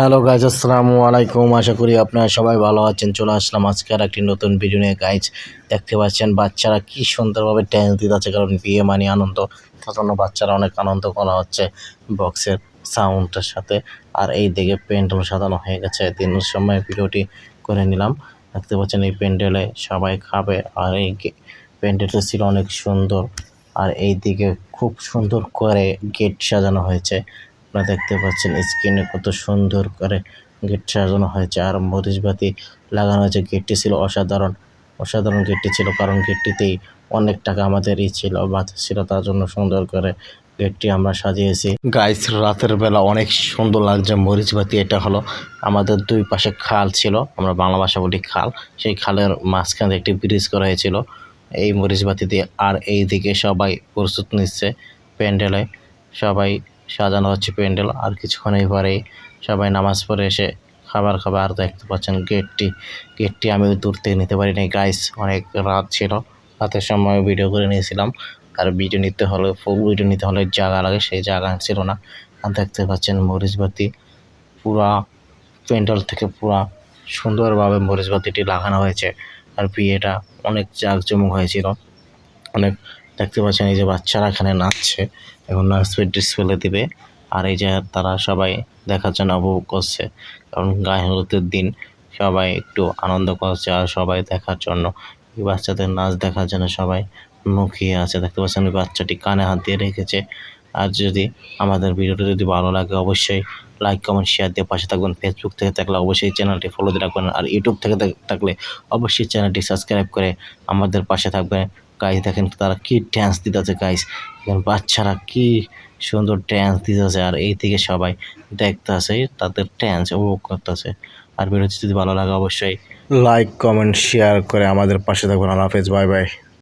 Hello guys আসসালামু আলাইকুম। আশা করি আপনারা সবাই ভালো আছেন। চলে আসলাম আজকে আর একটি নতুন ভিডিও নিয়ে। গাইজ দেখতে পাচ্ছেন, বাচ্চারা কি সুন্দরভাবে ড্যান্স দিতেছে কারণ বিয়ে মানে আনন্দ। তার জন্য বাচ্চারা অনেক আনন্দ করা হচ্ছে বক্সের সাউন্ডের সাথে। আর এই দিকে প্যান্ডেল সাজানো হয়ে গেছে। দিনের সময় ভিডিওটি করে নিলাম। দেখতে পাচ্ছেন, এই প্যান্ডেলে সবাই খাবে। আর এই প্যান্ডেলটা ছিল অনেক সুন্দর। আর এই দিকে খুব সুন্দর করে গেট সাজানো হয়েছে। আপনারা দেখতে পাচ্ছেন স্ক্রিনে কত সুন্দর করে গেট সাজানো হয়েছে আর মরিচবাতি লাগানো হয়েছে। গেটটি ছিল অসাধারণ। অসাধারণ গেটটি ছিল কারণ গেটটিতেই অনেক টাকা আমাদেরই ছিল বাচ্চা ছিল, তার জন্য সুন্দর করে গেটটি আমরা সাজিয়েছি। গাইস রাতের বেলা অনেক সুন্দর লাগছে মরিচবাতি। এটা হলো আমাদের দুই পাশে খাল ছিল, আমরা বাংলা ভাষা বলি খাল। সেই খালের মাঝখানে একটি ব্রিজ করা হয়েছিল এই মরিচবাতি দিয়ে। আর এই দিকে সবাই প্রস্তুত নিচ্ছে প্যান্ডেলে। সবাই সাজানো হচ্ছে প্যান্ডেল। আর কিছুক্ষণের পরেই সবাই নামাজ পড়ে এসে খাবার খাবার দেখতে পাচ্ছেন। গেটটি গেটটি আমি দূর থেকে নিতে পারি নাই গাইস অনেক রাত ছিল। রাতের সময় ভিডিও করে নিয়েছিলাম। আর ভিডিও নিতে হলে ফুল ভিডিও নিতে হলে জায়গা লাগে, সেই জায়গা ছিল না। আর দেখতে পাচ্ছেন মরিচবাতি। পুরা প্যান্ডেল থেকে পুরা সুন্দরভাবে মরিচবাতিটি লাগানো হয়েছে। আর বিয়েটা অনেক জাঁকজমক হয়েছিল। অনেক দেখতে পাচ্ছেন এই যে বাচ্চারা এখানে নাচছে, এখন নাচবে ডিসপ্লে দিবে, আর এই যে তারা সবাই দেখার জন্য উপভোগ করছে, কারণ গায়ে হলুদের দিন সবাই একটু আনন্দ করছে আর সবাই দেখার জন্য। এই বাচ্চাদের নাচ দেখার জন্য সবাই মুখিয়ে আছে, দেখতে পাচ্ছেন ওই বাচ্চাটি কানে হাত দিয়ে রেখেছে। আর যদি আমাদের ভিডিওটা যদি ভালো লাগে, অবশ্যই লাইক কমেন্ট শেয়ার দিয়ে পাশে থাকবেন। ফেসবুক থেকে থাকলে অবশ্যই চ্যানেলটি ফলো দিয়ে রাখবেন। আর ইউটিউব থেকে থাকলে অবশ্যই চ্যানেলটি সাবস্ক্রাইব করে আমাদের পাশে থাকবেন। গাইজ দেখেন তারা কি ড্যান্স দিতেছে দেখেন বাচ্চারা কি সুন্দর ড্যান্স দিতেছে আর এই থেকে সবাই দেখতেছে তাদের ড্যান্স উপভোগ করতেছে। আর ভিডিওটি যদি ভালো লাগে, অবশ্যই লাইক কমেন্ট শেয়ার করে আমাদের পাশে থাকবেন আল্লাহ হাফেজ বাই বাই